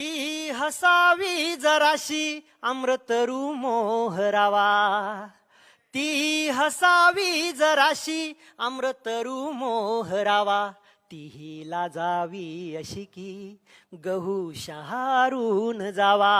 ती हसावी जराशी अमृतरू मोहरावा. ती हसावी जराशी अमृतरू मोहरावा. तीही लाजावी अशी की गहू शहारून जावा.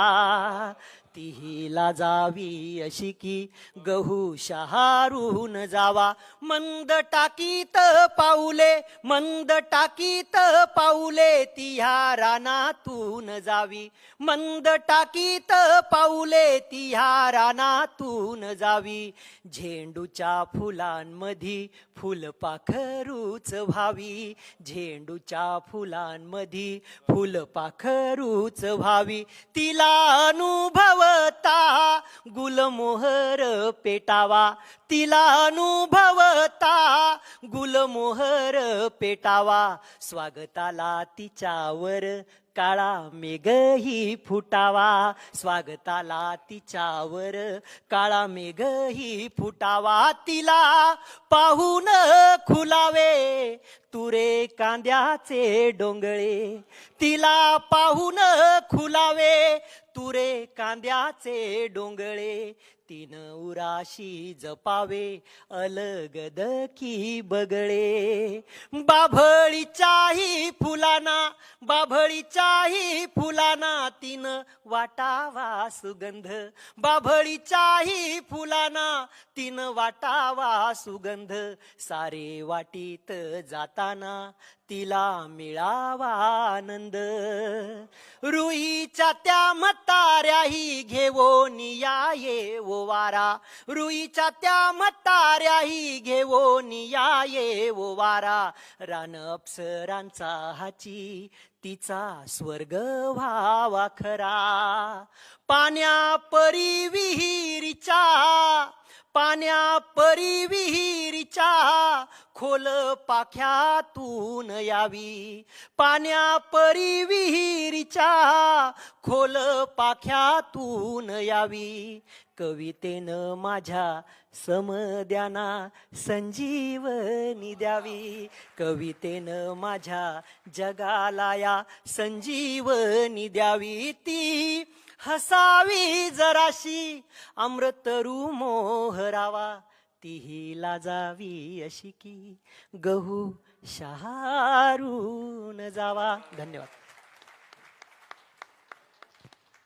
तीही लाजावी अशी की गहू शहारून जावा. मंद टाकीत पाऊले मंद टाकीत पाऊले ती ह्या रानातून जावी. मंद टाकीत पाऊले ती ह्या रानातून जावी. झेंडूच्या फुलांमधी फुलपाखरूच व्हावी. झेंडूच्या फुलांमधी फुलपाखरूच व्हावी. तिला अनुभव गुलमोहर पेटावा तिला अनुभवता. गुलमोहर पेटावा स्वागताला तिच्यावर काळा मेघही फुटावा. स्वागताला तिच्यावर काळा मेघही फुटावा. तिला पाहून खुलावे तुरे कांद्याचे डोंगळे. तिला पाहून खुलावे तुरे कांद्याचे डोंगळे तीन उराशी जपावे अलगद की बगळे. बाभळीच्याही फुलाना बाभळीच्याही फुलाना तीन वाटावा सुगंध. बाभळीच्याही फुलाना तीन वाटावा सुगंध. सारे वाटीत जाताना तिला मिळावा आनंद. रुईच्या त्या मत म्हाताऱ्याही घेवो या ये वारा. रुईच्या त्या म्हाताऱ्याही घेवो या ये वारा. रान अप्सरांचा हाची तिचा स्वर्ग व्हावा खरा. पाण्या परी विहिरीच्या पाण्या परी विहिरीच्या खोल पाख्यातून यावी. पाण्या परी विहिरीच्या खोल पाख्यातून यावी. कवितेनं माझ्या समद्याना संजीवनी द्यावी. कवितेनं माझ्या जगाला या संजीवनी द्यावी. ती हसावी जराशी. अमृतरू मोहरावा तीही लाजावी अशी की. गहू शहारून जावा. धन्यवाद.